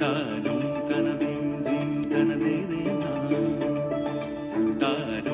താനും കനവേന്തും കനവേറെ താനും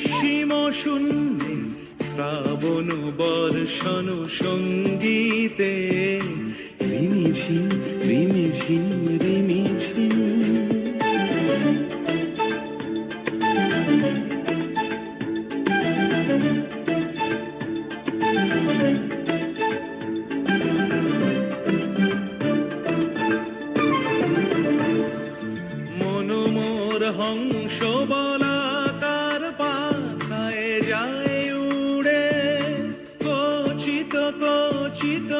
নিঃসীম শূন্যে শ্রাবণ বর্ষণ সঙ্গীতে। রিমি ঝিম রিমি ঝিম মনোমোর হংস বলাকার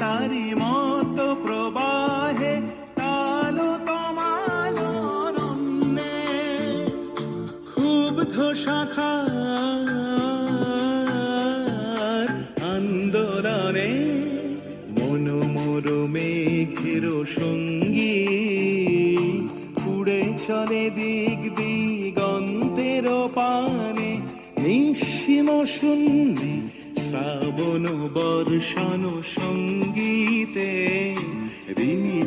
তারি মত প্রবাহে তাল তমাল রণ্যে ক্ষুব্ধ শাখার আন্দোলনে মনোমোর মেঘের সঙ্গী উড়ে চলে দিক দিগন্তের পানে নিঃসীম শূন্যে শ্রাবণ বর্ষণ সঙ্গীতে রিমি